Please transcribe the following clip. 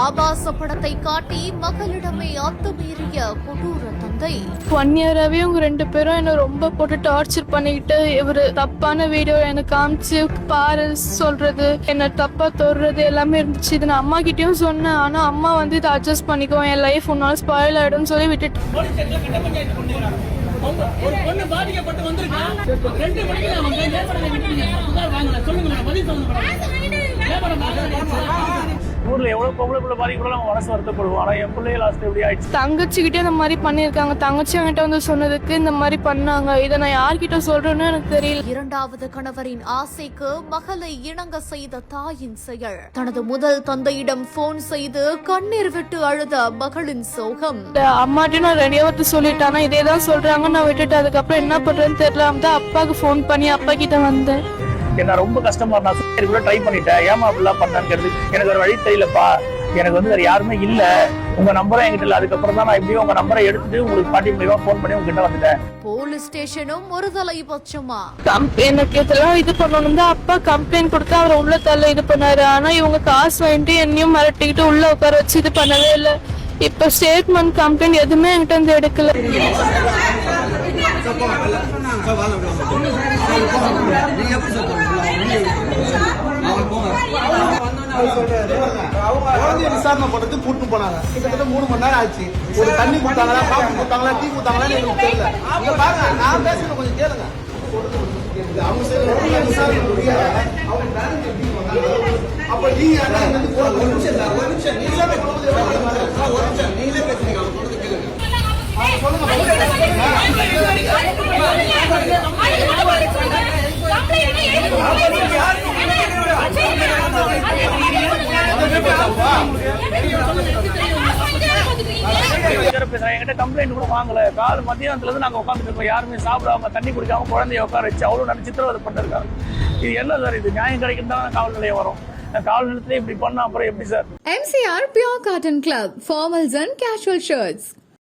ஆபாச படத்தை காட்டி மகளிடமே அத்துமீறிய கொடூர தந்தை. ஒன் இயராகவே இவங்க ரெண்டு பேரும் என்னை ரொம்ப போட்டு டார்ச்சர் பண்ணிக்கிட்டு இவர் தப்பான வீடியோ எனக்கு காமிச்சு பாரு சொல்றது என்ன தப்பா தொடுறது எல்லாமே இருந்துச்சு. இது நான் அம்மா கிட்டயும் சொன்னேன். ஆனா அம்மா வந்து இதை அட்ஜஸ்ட் பண்ணிக்கோ என் லைஃப் உன்னால ஸ்பாயில் ஆயிடும்னு சொல்லி விட்டுட்டு. பொண்ணு பாதிக்கப்பட்டு வந்திருக்கு? ரெண்டு மணிக்கு நான் ஊர்ல எவ்வளவு பொம்பளை பிள்ளை பாதிக்கப்படலாம் மனசு வருத்தப்படுவோம். ஆனா என் பிள்ளைய லாஸ்ட் எப்படி ஆயிடுச்சு. தங்கச்சிக்கிட்டே இந்த மாதிரி பண்ணியிருக்காங்க. தங்கச்சி என்கிட்ட வந்து சொன்னதுக்கு இந்த மாதிரி பண்ணாங்க. இதை நான் யார்கிட்ட சொல்றேன்னு எனக்கு தெரியல. இரண்டாவது கணவரின் ஆசைக்கு மகளை இணங்க செய்த தாயின் செயல். தனது முதல் தந்தையிடம் போன் செய்து கண்ணீர் விட்டு அழுத மகளின் சோகம். அம்மாட்டையும் நான் ரெடியா வந்து சொல்லிட்டேன். இதே தான் சொல்றாங்க. நான் விட்டுட்டு அதுக்கப்புறம் என்ன பண்றேன்னு தெரியல. தான் அப்பாவுக்கு ஃபோன் பண்ணி அப்பா கிட்ட வந்தேன். என்ன ரொம்ப கஷ்டமா நான் சரி கூட ட்ரை பண்ணிட்டேன். ஏமா அப்படிலாம் பண்ணாங்கிறது எனக்கு ஒரு வழி தெரியலப்பா. எனக்கு வந்து வேற யாருமே இல்ல. உங்க நம்பரும் என்கிட்ட இல்ல. அதுக்கப்புறம் தான் நான் எப்படியும் உங்க நம்பரை எடுத்துட்டு உங்களுக்கு பாட்டி மூலியமா ஃபோன் பண்ணி உங்ககிட்ட வந்துட்டேன். போலீஸ் ஸ்டேஷனும் ஒரு தலைபட்சமா கம்- எனக்கு இதெல்லாம் இது பண்ணணும் தான். அப்பா கம்ப்ளைண்ட் கொடுத்து அவரை உள்ள தள்ள இது பண்ணாரு. ஆனா இவங்க காசு வாங்கிட்டு என்னையும் மிரட்டிக்கிட்டு உள்ள உட்கார வச்சு இது பண்ணவே இல்லை. இப்ப ஸ்டேட்மெண்ட் கம்ப்ளைண்ட் எதுவுமே என்கிட்ட இருந்து எடுக்கல. குழந்தைய விசாரணை பண்றது கூட்டு போனாங்க. கிட்டத்தட்ட மூணு மணி நேரம் ஆச்சு. ஒரு தண்ணி கொடுத்தாங்களா காஃபி கொடுத்தாங்களா டீ கொடுத்தாங்களான்னு எனக்கு தெரியல. இங்க பாருங்க நான் பேசுறது கொஞ்சம் கேளுங்க. அவங்க விசாரணை முடியாது அவங்க manager எப்படி அப்ப நீங்க அண்ணா ஒரு நிமிஷம் இல்ல, ஒரு நிமிஷம். ஒரு நிமிஷம். நீங்களே பேசுறீங்க அவங்க சொல்றது கேளுங்க. சொல்லுங்க டீச்சர் என்கிட்ட கம்ப்ளைண்ட் கூட வாங்கல. கால் மத்தியானத்துல இருந்து நாங்க உட்காந்துட்டு இருக்கோம். யாருமே சாப்பிடாம தண்ணி குடிக்காம குழந்தைய உட்கார வச்சு அவ்வளவு நல்ல சித்திரவதை பண்ணிருக்காங்க. இது என்ன சார் இது? நியாயம் கிடைக்கும் தான் காவல் நிலையம் வரும். காவல் நிலையத்துல இப்படி பண்ணா அப்புறம் எப்படி sir? MCR pure cotton club formals and casual shirts